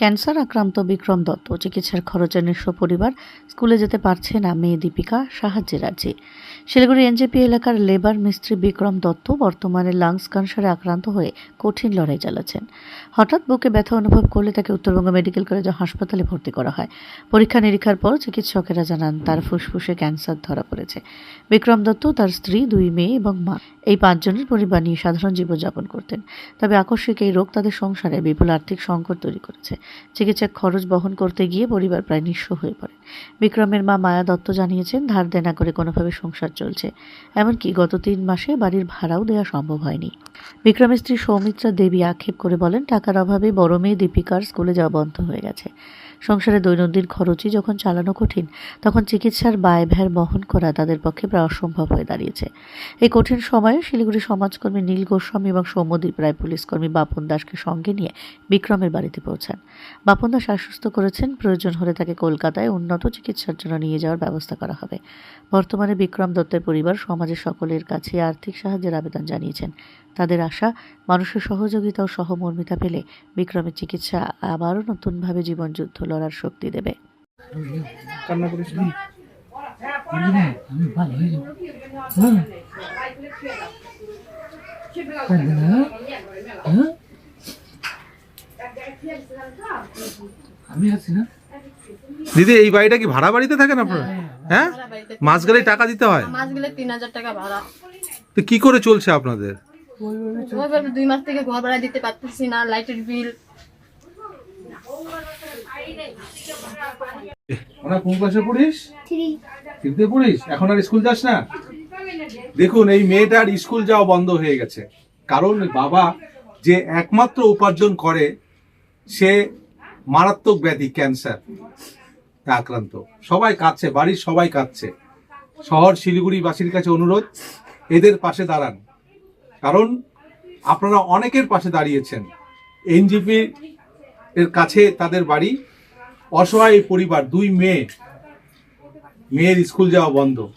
Cancer আক্রান্ত বিক্রম দত্ত চিকিৎসার খরচের নিঃস্ব পরিবার, স্কুলে যেতে পারছে না মেয়ে দীপিকা সাহায্যের রাজি। শিলিগুড়ি এনজেপি এলাকার লেবার মিস্ত্রি বিক্রম দত্ত বর্তমানে লাংস ক্যান্সারে আক্রান্ত হয়ে কঠিন লড়াই চালাচ্ছেন। হঠাৎ বুকে ব্যথা অনুভব করলে তাকে উত্তরবঙ্গ মেডিকেল কলেজ হাসপাতালে ভর্তি করা হয়। পরীক্ষা নিরীক্ষার পর চিকিৎসকেরা জানান, তার ফুসফুসে ক্যান্সার ধরা পড়েছে। বিক্রম দত্ত তার স্ত্রী, দুই মেয়ে এবং মা। এই পাঁচজনের পরিবার নিয়ে সাধারণ জীবনযাপন করতেন। তবে আকস্মিক এই রোগ তাদের সংসারে বিপুল আর্থিক সংকট তৈরি করেছে। চিকিৎসার খরচ বহন করতে গিয়ে পরিবার প্রায় নিঃস্ব হয়ে পড়ে। বিক্রমের মা মায়া দত্ত জানিয়েছেন, ধার দেনা করে কোনোভাবে সংসার চলছে। এমনকি গত তিন মাসে বাড়ির ভাড়াও দেওয়া সম্ভব হয়নি। বিক্রমের স্ত্রী সৌমিত্রা দেবী আক্ষেপ করে বলেন, টাকার অভাবে বড় মেয়ে দীপিকার স্কুলে যাওয়া বন্ধ হয়ে গেছে। সংসারে দৈনন্দিন খরচই যখন চালানো কঠিন, তখন চিকিৎসার ব্যয়ভার বহন করা তাদের পক্ষে প্রায় অসম্ভব হয়ে দাঁড়িয়েছে। এই কঠিন সময়ে শিলিগুড়ি সমাজকর্মী নীল গোস্বামী এবং সৌম্যদীপ রায় পুলিশকর্মী বাপন দাসকে সঙ্গে নিয়ে বিক্রমের বাড়িতে পৌঁছান। বাপন দাস আশ্বস্ত করেছেন, প্রয়োজন হলে তাকে কলকাতায় উন্নত চিকিৎসার জন্য নিয়ে যাওয়ার ব্যবস্থা করা হবে। বর্তমানে বিক্রম দত্তের পরিবার সমাজের সকলের কাছে আর্থিক সাহায্যের আবেদন জানিয়েছেন। তাদের আশা, মানুষের সহযোগিতা ও সহমর্মিতা পেলে বিক্রমের চিকিৎসা আবারও নতুনভাবে জীবনযুদ্ধ লড়ার শক্তি দেবে। হয়ে? হ্যাঁ? হ্যাঁ? আমি আছি না। দিদি এই বাড়িটা কি ভাড়া বাড়িতে থাকেন আপনারা? হ্যাঁ ভাড়া বাড়িতে মাস গেলেই টাকা দিতে হয়? মাস গেলে তিন হাজার টাকা ভাড়া। তো কি করে চলছে আপনাদের? দুই মাস থেকে ঘর ভাড়া দিতে পারতেছি না লাইটের বিল। ওরা কোন ক্লাসে পড়িস? থ্রিতে পড়িস? এখন আর স্কুল যাস না? দেখুন এই মেয়েটার স্কুল যাওয়া বন্ধ হয়ে গেছে। কারণ বাবা যে একমাত্র উপার্জন করে সে মারাত্মক ব্যাধি ক্যান্সার। আক্রান্ত। সবাই কাঁদছে, বাড়ির সবাই কাঁদছে। শহর শিলিগুড়ি বাসীর কাছে অনুরোধ, এদের পাশে দাঁড়ান। কারণ আপনারা অনেকের পাশে দাঁড়িয়েছেন। এনজিপি এর কাছে তাদের বাড়ি, অসহায় পরিবার, দুই মেয়ে। মেয়ের স্কুল যাওয়া বন্ধ।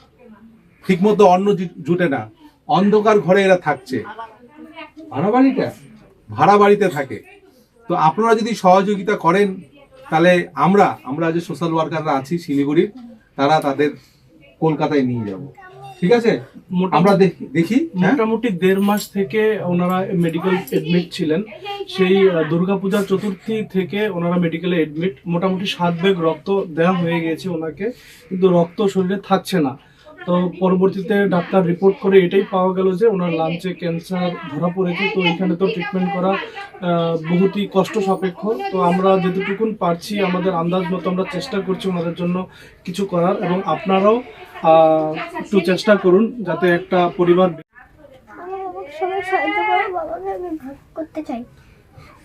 ঠিকমতো অন্ন জুটে না। অন্ধকার ঘরে এরা থাকছে। ভাড়া বাড়িটা? ভাড়া বাড়িতে থাকে। তো আপনারা যদি সহযোগিতা করেন তাহলে আমরা আমরা যে সোশ্যাল ওয়ার্কাররা আছি শিলিগুড়ির তারা তাদের কলকাতায় নিয়ে যাব। ঠিক আছে? আমরা দেখি দেখি হ্যাঁ? মোটামুটি দেড় মাস থেকে ওনারা মেডিকেল এডমিট ছিলেন। সেই দুর্গাপূজার দুর্গাপূজা চতুর্থী থেকে ওনারা মেডিকেলে এডমিট মোটামুটি সাত ব্যাগ রক্ত দেওয়া হয়ে গেছে ওনাকে। কিন্তু রক্ত শরীরে থাকছে না। তো পরবর্তীতে ডাক্তার রিপোর্ট করে এটাই পাওয়া গেল যে ওনার লাঞ্চে ক্যান্সার ধরা পড়েছে। তো এখানে তো ট্রিটমেন্ট করা বহুতই কষ্ট সাপেক্ষ। তো আমরা যেটুকুন পারছি আমাদের আন্দাজ মতো আমরা চেষ্টা করছি ওনাদের জন্য কিছু করার এবং আপনারাও একটু চেষ্টা করুন যাতে একটা পরিবার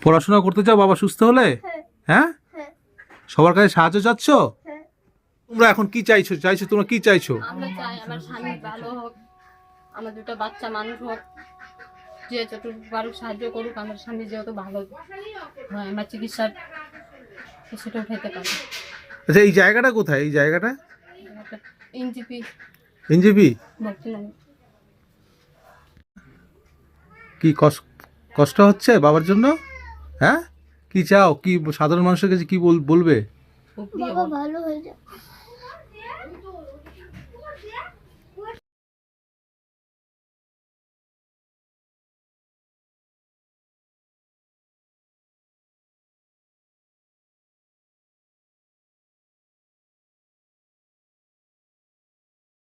পড়াশোনা করতে চাও বাবা সুস্থ হলে? হ্যাঁ। হ্যাঁ? হ্যাঁ। সবার কাছে সাহায্য চাচ্ছ? হ্যাঁ তোমরা এখন কি চাইছো? চাইছো তোমরা কি চাইছো? আমরা চাই আমার স্বামী ভালো হোক আমার দুটো বাচ্চা মানুষ হোক যে যতটুকু পারুক সাহায্য করুক আমার স্বামী যেহেতু ভালো হয় আমার চিকিৎসার কিছুটা উঠাইতে পারে। আচ্ছা এই জায়গাটা কোথায়? এই জায়গাটা? NJP NJP? কি কষ্ট কষ্ট হচ্ছে বাবার জন্য? হ্যাঁ? কি চাও? কি সাধারণ মানুষের কাছে কি বল- বলবে? বাবা ভালো হয়ে যাও